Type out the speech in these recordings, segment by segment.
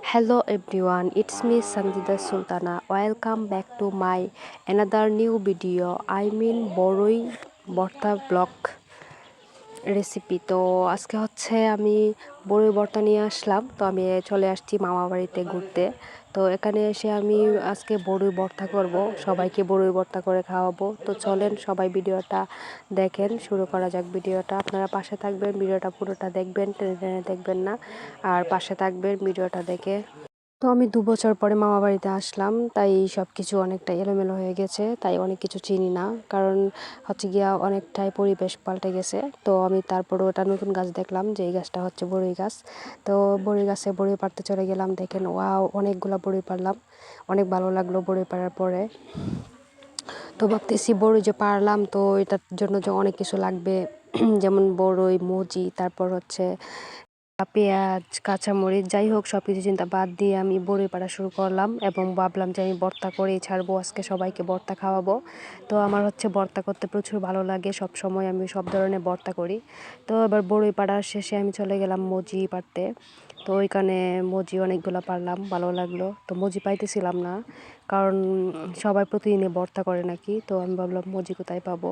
Hello everyone it's me Sanjida Sultana welcome back to my another new video I mean বড়ই বর্তা block recipe তো আজকে হচ্ছে আমি বড়ই বর্তা নিয়ে আসলাম। তো আমি চলে আসছি মামাবাড়িতে ঘুরতে। তো এখানে এসে আমি আজকে বড়ুই ভর্তা করব, সবাইকে বড়ুই ভর্তা করে খাওয়াবো। তো চলেন সবাই ভিডিওটা দেখেন, শুরু করা যাক ভিডিওটা। আপনারা পাশে থাকবেন, ভিডিওটা পুরোটা দেখবেন, টেনে টেনে দেখবেন না। আর পাশে থাকবেন ভিডিওটা দেখে। তো আমি দু বছর পরে মামা বাড়িতে আসলাম, তাই সব কিছু অনেকটা এলোমেলো হয়ে গেছে, তাই অনেক কিছু চিনি না। কারণ হচ্ছে গিয়া অনেকটাই পরিবেশ পাল্টে গেছে, তো আমি তারপরে ওটা নতুন গাছ দেখলাম যে এই গাছটা হচ্ছে বড়ই গাছ। তো বড়ই গাছে বড়ি পাড়তে চলে গেলাম, দেখেন, ওয়াও, অনেকগুলো বড়ি পারলাম অনেক ভালো লাগল বড়ি পাড়ার পরে। তো ভাবতেছি বড়ই যে পারলাম তো এটার জন্য যে অনেক কিছু লাগবে, যেমন বড়ই, মজি, তারপর হচ্ছে পেঁয়াজ, কাঁচামরিচ, যাই হোক সব কিছু চিন্তা বাদ দিয়ে আমি বড়ি পাড়া শুরু করলাম এবং ভাবলাম যে আমি ভর্তা করেই ছাড়বো, আজকে সবাইকে ভর্তা খাওয়াবো। তো আমার হচ্ছে ভর্তা করতে প্রচুর ভালো লাগে সব সময় আমি সব ধরনের ভর্তা করি। তো এবার বড়ই পাড়ার শেষে আমি চলে গেলাম মজি পাড়তে। তো ওইখানে মজি অনেকগুলো পারলাম ভালো লাগল। তো মজি পাইতেছিলাম না, কারণ সবাই প্রতিদিনে ভর্তা করে নাকি, তো আমি ভাবলাম মজি কোথায় পাবো?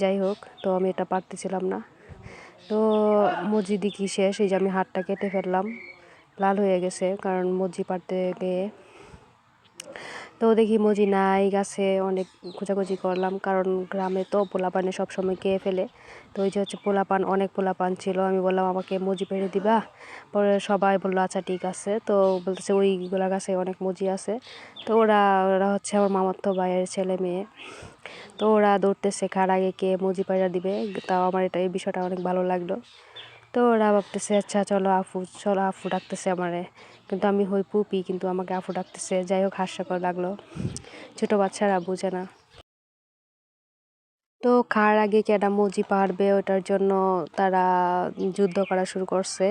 যাই হোক, তো আমি এটা পারতেছিলাম না। তো মজি দেখি শেষ? এই যে আমি হাতটা কেটে ফেললাম, লাল হয়ে গেছে, কারণ মজি পাড়তে গিয়ে তো দেখি মজি নাই, গাছে অনেক খোঁজাখুঁজি করলাম, কারণ গ্রামে তো পোলাপানে সবসময় খেয়ে ফেলে। তো ওই যে হচ্ছে পোলাপান, অনেক পোলাপান ছিল। আমি বললাম, আমাকে মজি পেরে দিবা? পরে সবাই বলল আচ্ছা ঠিক আছে। তো বলতেছে, ওইগুলা গাছে অনেক মজি আছে। তো ওরা ওরা হচ্ছে আমার মামাতো ভাইয়ের ছেলে মেয়ে। তো ওরা দৌড়তেছে কার আগে কে মজি পাইরা দিবে। তাও আমার এটা, এই বিষয়টা অনেক ভালো লাগল। তো ওরা ভাবতেছে আচ্ছা চলো আফু চলো আফু ডাকতেছে আমারে। কিন্তু আমি হই পুপি, কিন্তু আমাকে আফু ডাকতেছে। যাই হোক, হাস্যকর লাগল। ছোটো বাচ্চারা বুঝে না। তো খাওয়ার আগে কেডা মজি পারবে? ওটার জন্য তারা যুদ্ধ করা শুরু করছে।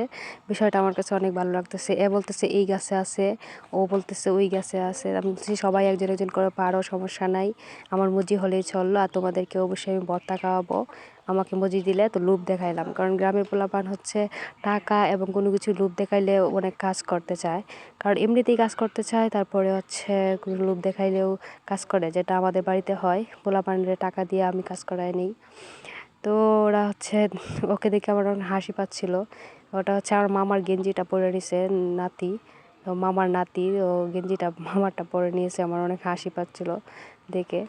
বিষয়টা আমার কাছে অনেক ভালো লাগতেছে। এ বলতেছে, এই গাছে আছে। ও বলতেছে, ওই গাছে আছে। আমি বলছি সবাই একজন একজন করে পারো, সমস্যা নাই। আমার মজি হলেই চলল। আর তোমাদেরকে অবশ্যই আমি ভর্তা খাওয়াবো। আমাকে মজি দিলে তো লোভ দেখাইলাম। কারণ গ্রামের পোলাপান হচ্ছে টাকা এবং কোনো কিছু লোভ দেখাইলে অনেক কাজ করতে চায়। কারণ এমনিতেই কাজ করতে চায়, তারপরে হচ্ছে কোনো লোভ দেখাইলেও কাজ করে, যেটা আমাদের বাড়িতে হয়। পোলাপানরে টাকা দিয়ে আমি কাজ করাই নিই। তো ওরা হচ্ছে ওকে দেখে আমার অনেক হাসি পাচ্ছিল। ওটা হচ্ছে আমার মামার গেঞ্জিটা পরে নিছে নাতি। মামার নাতি, ও গেঞ্জিটা মামারটা পরে নিয়েছে, আমার অনেক হাসি পাচ্ছিল দেখে।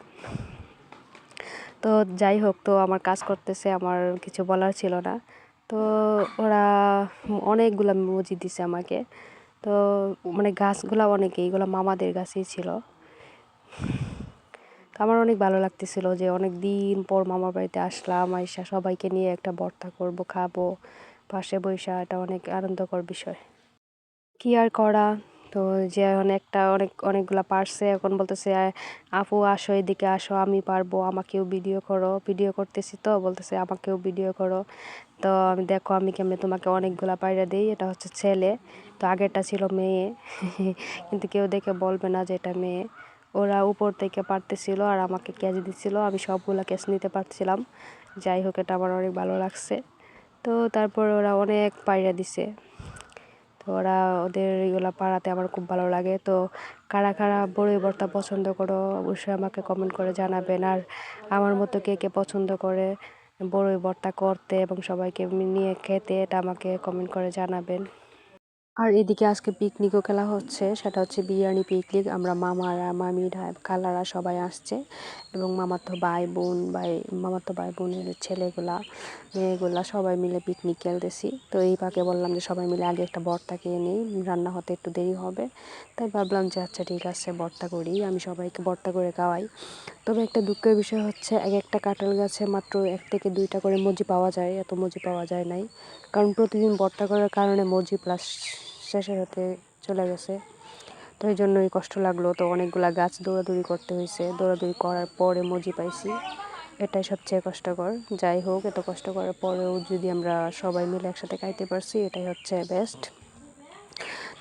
তো যাই হোক, তো আমার কাজ করতেছে, আমার কিছু বলার ছিল না। তো ওরা অনেকগুলো মজি দিছে আমাকে। তো মানে গাছগুলো অনেকে এইগুলো মামাদের গাছই ছিল। তো আমার অনেক ভালো লাগতেছিল যে অনেক দিন পর মামার বাড়িতে আসলাম, আইসা সবাইকে নিয়ে একটা বর্তা করব, খাব, পাশে বৈশা এটা অনেক আনন্দকর বিষয়। কি আর করা? তো যে অনেকটা অনেক, অনেকগুলা পারছে, এখন বলতেছে আপু আসো, এদিকে আসো, আমি পারব, আমাকেও ভিডিও করো। ভিডিও করতেছি তো, বলতেছে, আমাকেও ভিডিও করো। তো আমি দেখো, আমি কেমনে তোমাকে অনেকগুলা পায়রা দিই, এটা হচ্ছে ছেলে, তো আগেরটা ছিল মেয়ে। কিন্তু কেউ দেখে বলবে না যে এটা মেয়ে। ওরা উপর থেকে পারতেছিল আর আমাকে ক্যাচ দিচ্ছিল, আমি সবগুলা ক্যাচ নিতে পারছিলাম। যাই হোক, এটা আমার অনেক ভালো লাগছে। তো তারপর ওরা অনেক পায়রা দিছে। তো ওরা ওদের এগুলো পাড়াতে আমার খুব ভালো লাগে। তো কারা কারা বড়ই ভর্তা পছন্দ করো, অবশ্যই আমাকে কমেন্ট করে জানাবেন। আর আমার মতো কে কে পছন্দ করে, বড়ই ভর্তা করতে এবং সবাইকে নিয়ে খেতে, এটা আমাকে কমেন্ট করে জানাবেন। আর এদিকে আজকে পিকনিকও খেলা হচ্ছে, সেটা হচ্ছে বিরিয়ানি পিকনিক আমরা মামারা, মামিরা, খালারা সবাই আসছে এবং মামাতো ভাই বোন, ভাই, মামাতো ভাই বোনের ছেলেগুলা, মেয়েগুলা সবাই মিলে পিকনিক খেলতেছি। তো এই পাকে বললাম যে সবাই মিলে আগে একটা বর্তা খেয়ে নিই, রান্না হতে একটু দেরি হবে। তাই ভাবলাম যে আচ্ছা ঠিক আছে বর্তা করি, আমি সবাইকে বর্তা করে খাওয়াই। তবে একটা দুঃখের বিষয় হচ্ছে, এক একটা কাঁঠাল গাছে মাত্র এক থেকে দুইটা করে মজি পাওয়া যায়, এত মজি পাওয়া যায় নাই। কারণ প্রতিদিন বর্তা করার কারণে মজি প্লাস শেষের হতে চলে গেছে। তো এই জন্যই কষ্ট লাগল। তো অনেকগুলা গাছ দৌড়াদৌড়ি করতে হয়েছে। দৌড়াদৌড়ি করার পরে মজি পাইছি। এটাই সবচেয়ে কষ্টকর। যাই হোক, এত কষ্ট করার পরেও যদি আমরা সবাই মিলে একসাথে খাইতে পারছি, এটাই হচ্ছে বেস্ট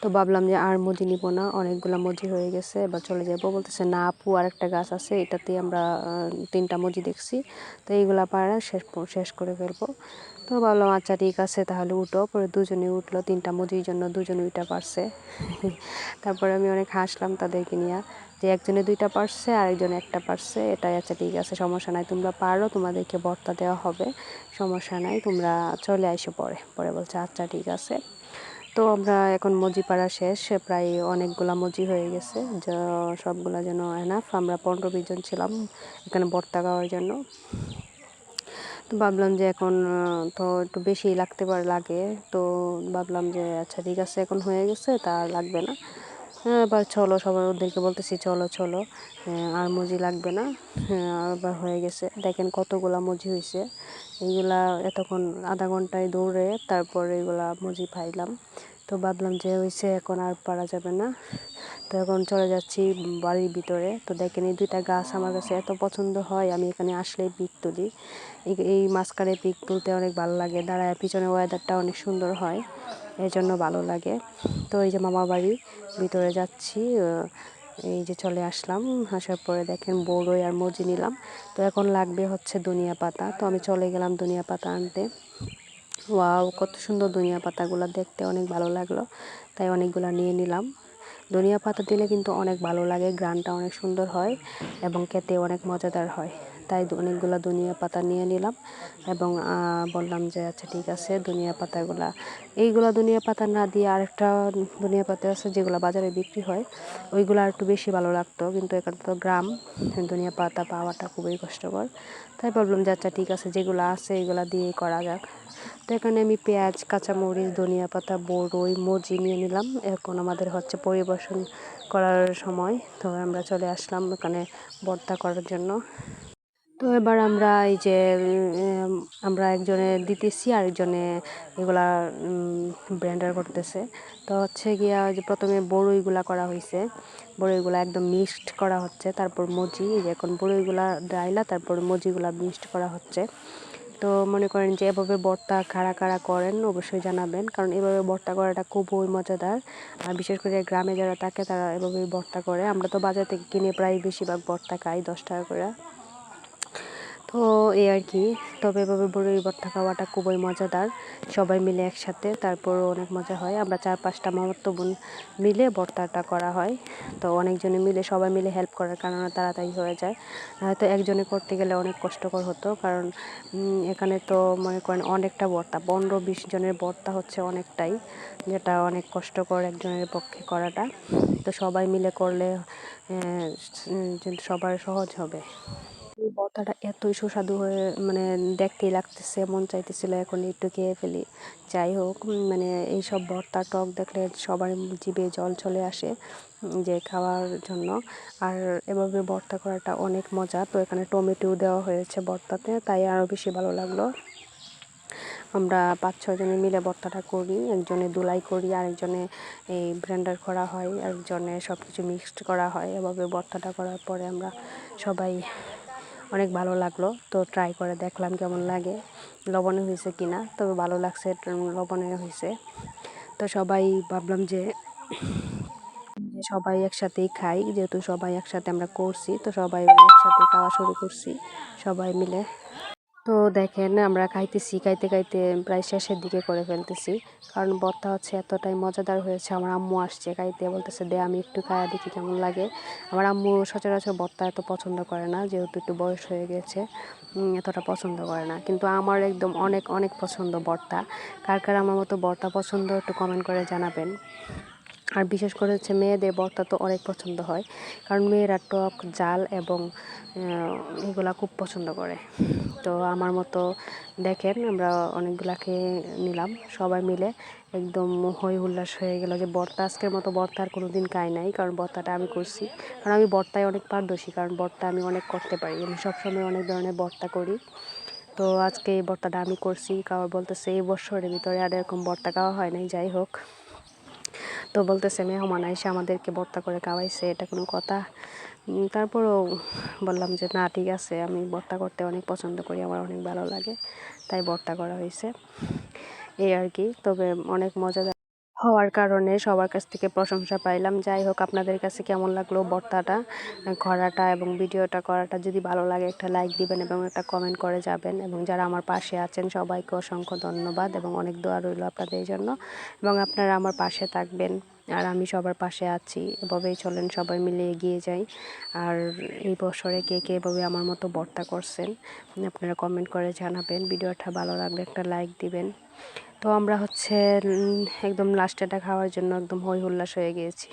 তো ভাবলাম যে আর মজি নিব না, অনেকগুলো মজি হয়ে গেছে, এবার চলে যাব। বলতেছে, না আপু আর একটা গাছ আছে এটাতে আমরা তিনটা মজি দেখছি। তো এইগুলা পাড়া শেষ শেষ করে ফেলব। তো ভাবলাম আচ্ছা ঠিক আছে, তাহলে উঠো। পরে দুজনে উঠল, তিনটা মজির জন্য দুজনে উইটা পারছে। তারপরে আমি অনেক হাসলাম তাদেরকে নিয়ে যে একজনে দুইটা পারছে, আরেকজনে একটা পারছে। এটাই আচ্ছা ঠিক আছে, সমস্যা নাই, তোমরা পারো, তোমাদেরকে বর্তা দেওয়া হবে, সমস্যা নাই, তোমরা চলে আইসো পরে। পরে বলছে আচ্ছা ঠিক আছে। তো আমরা এখন মজি পাড়া শেষ, প্রায় অনেকগুলা মজি হয়ে গেছে, যা সবগুলা যেন এনাফ আমরা পনেরো বিশ জন ছিলাম এখানে বর্তা খাওয়ার জন্য। তো ভাবলাম যে এখন তো একটু বেশি লাগতে পারে, লাগে। তো ভাবলাম যে আচ্ছা ঠিক আছে, এখন হয়ে গেছে, তা লাগবে না। হ্যাঁ এবার চলো, সবাই ওদেরকে বলতেছি, চলো চলো। আর মজি লাগবে না। হ্যাঁ আবার হয়ে গেছে। দেখেন কতগুলা মজি হয়েছে এইগুলা এতক্ষণ আধা ঘন্টায় দৌড়ে তারপর এগুলা মজি পাইলাম। তো ভাবলাম যে হয়েছে এখন আর পারা যাবে না। তো এখন চলে যাচ্ছি বাড়ির ভিতরে। তো দেখেন এই দুইটা গাছ আমার কাছে এত পছন্দ হয়, আমি এখানে আসলেই পিক তুলি। এই মাঝখানে পিক তুলতে অনেক ভালো লাগে। দাঁড়ায়, পিছনে ওয়েদারটা অনেক সুন্দর হয়। এই জন্য ভালো লাগে। তো এই যে মামা বাড়ি ভিতরে যাচ্ছি এই যে চলে আসলাম, আসার পরে দেখেন বড়ই আর মজি নিলাম। তো এখন লাগবে হচ্ছে দুনিয়া পাতা। তো আমি চলে গেলাম দুনিয়া পাতা আনতে। ওয়াও, কত সুন্দর ধনিয়া পাতাগুলো দেখতে, অনেক ভালো লাগল। তাই অনেকগুলো নিয়ে নিলাম। ধনিয়া পাতা দিলে কিন্তু অনেক ভালো লাগে, গ্রানটা অনেক সুন্দর হয় এবং খেতে অনেক মজাদার হয়। তাই অনেকগুলো ধনিয়া পাতা নিয়ে নিলাম এবং বললাম যে আচ্ছা ঠিক আছে, ধনিয়া পাতাগুলা। এইগুলো ধনিয়া পাতা না দিয়ে আরেকটা ধনিয়া পাতা আছে যেগুলো বাজারে বিক্রি হয়, ওইগুলো আর একটু বেশি ভালো লাগতো। কিন্তু এখানে তো গ্রাম, ধনিয়া পাতা পাওয়াটা খুবই কষ্টকর। তাই ভাবলাম যে আচ্ছা ঠিক আছে, যেগুলো আছে এগুলো দিয়ে করা যাক। তো এখানে আমি পেঁয়াজ, কাঁচামরিচ, ধনিয়া পাতা বড়ই মজি নিয়ে নিলাম। এখন আমাদের হচ্ছে পরিবেশন করার সময়, তো আমরা চলে আসলাম এখানে ভর্তা করার জন্য। তো এবার আমরা এই যে আমরা একজনে দিতেছি, আরেকজনে এগুলা ব্র্যান্ডার করতেছে। তো হচ্ছে গিয়া যে প্রথমে বড়ইগুলা করা হয়েছে বড়ইগুলা একদম মিক্সড করা হচ্ছে, তারপর মজি এখন বড়ইগুলা ডাইলা, তারপর মজিগুলা মিক্সড করা হচ্ছে। তো মনে করেন যে এভাবে বর্তা খাড়া খাড়া করেন, অবশ্যই জানাবেন, কারণ এভাবে বর্তা করাটা খুবই মজাদার। আর বিশেষ করে গ্রামে যারা থাকে, তারা এভাবেই বর্তা করে। আমরা তো বাজার থেকে কিনে প্রায় বেশিরভাগ বর্তা খাই, দশ টাকা করে। তো এই আর কি। তবে এভাবে বড়ই ভর্তা খাওয়াটা খুবই মজাদার। সবাই মিলে একসাথে তারপরও অনেক মজা হয়। আমরা চার পাঁচটা মামাতো বোন মিলে ভর্তাটা করা হয়। তো অনেকজনে মিলে সবাই মিলে হেল্প করার কারণে তাড়াতাড়ি হয়ে যায়। হয়তো একজনে করতে গেলে অনেক কষ্টকর হতো। কারণ এখানে তো মনে করেন অনেকটা ভর্তা পনেরো বিশ জনের ভর্তা হচ্ছে অনেকটাই, যেটা অনেক কষ্টকর একজনের পক্ষে করাটা। তো সবাই মিলে করলে সবার সহজ হবে। এই ভর্তাটা এতই সুস্বাদু হয়ে মানে দেখতেই লাগতেছে, মন চাইতেছিল এখন একটু খেয়ে ফেলি। যাই হোক মানে এইসব ভর্তা টক দেখলে সবার জিভে জল চলে আসে যে খাওয়ার জন্য। আর এভাবে ভর্তা করাটা অনেক মজা। তো এখানে টমেটো দেওয়া হয়েছে ভর্তাতে তাই আরও বেশি ভালো লাগল। আমরা পাঁচ ছজনে মিলে ভর্তাটা করি, একজনে দুলাই করি, আরেকজনে এই ব্লেন্ডার করা হয়, আরেকজনে সব কিছু মিক্সড করা হয়। এভাবে ভর্তাটা করার পরে আমরা সবাই অনেক ভালো লাগল। তো ট্রাই করে দেখলাম কেমন লাগে, লবণে হয়েছে কি না তবে ভালো লাগছে, লবণে হয়েছে। তো সবাই ভাবলাম যে সবাই একসাথেই খাই, যেহেতু সবাই একসাথে আমরা করছি, তো সবাই একসাথে খাওয়া শুরু করছি, সবাই মিলে। তো দেখেন, আমরা খাইতেছি, খাইতে খাইতে প্রায় শেষের দিকে করে ফেলতেছি। কারণ বর্তা হচ্ছে এতটাই মজাদার হয়েছে, আমার আম্মু আসছে খাইতে, বলতেছে, দে, আমি একটু খায়া দেখি কেমন লাগে। আমার আম্মু সচরাচর বর্তা এত পছন্দ করে না, যেহেতু একটু বয়স হয়ে গেছে এতটা পছন্দ করে না। কিন্তু আমার একদম অনেক অনেক পছন্দ বর্তা। কার কার আমার মতো বর্তা পছন্দ একটু কমেন্ট করে জানাবেন। আর বিশেষ করে হচ্ছে মেয়েদের বর্তা তো অনেক পছন্দ হয়। কারণ মেয়েরা টক, জাল এবং এগুলা খুব পছন্দ করে। তো আমার মতো দেখেন, আমরা অনেকগুলাকে নিলাম, সবাই মিলে। একদম হই উল্লাস হয়ে গেল যে বর্তা, আজকের মতো বর্তা আর কোনো দিন খাই নাই, কারণ বর্তাটা আমি করছি। কারণ আমি বর্তায় অনেক পারদর্শী, কারণ বর্তা আমি অনেক করতে পারি। আমি সবসময় অনেক ধরনের বর্তা করি। তো আজকে এই বর্তাটা আমি করছি, কারণ বলতেছে এই বছরের ভিতরে আর এরকম বর্তা খাওয়া হয় নাই, যাই হোক। তো বলতেছে মেহমান আইসে আমাদেরকে বর্তা করে খাওয়াইছে, এটা কোনো কথা। তারপরও বললাম যে, না, ঠিক আছে, আমি বর্তা করতে অনেক পছন্দ করি, আমার অনেক ভালো লাগে। তাই বর্তা করা হয়েছে এই আর কি, তবে অনেক মজাদার হওয়ার কারণে সবার কাছ থেকে প্রশংসা পাইলাম। যাই হোক, আপনাদের কাছে কেমন লাগল বর্তাটা করাটা এবং ভিডিওটা করাটা? যদি ভালো লাগে, একটা লাইক দিবেন এবং একটা কমেন্ট করে যাবেন। এবং যারা আমার পাশে আছেন, সবাইকে অসংখ্য ধন্যবাদ এবং অনেক দোয়া রইল আপনাদের জন্য। এবং আপনারা আমার পাশে থাকবেন, আর আমি সবার পাশে আছি। এভাবেই চলেন, সবাই মিলে এগিয়ে যাই। আর এই বছরে কে কে এভাবে আমার মতো বর্তা করছেন, আপনারা কমেন্ট করে জানাবেন। ভিডিওটা ভালো লাগলে একটা লাইক দিবেন। তো আমরা হচ্ছে একদম লাস্টে লাস্টেটা খাওয়ার জন্য একদম হই হুল্লাস হয়ে গিয়েছি।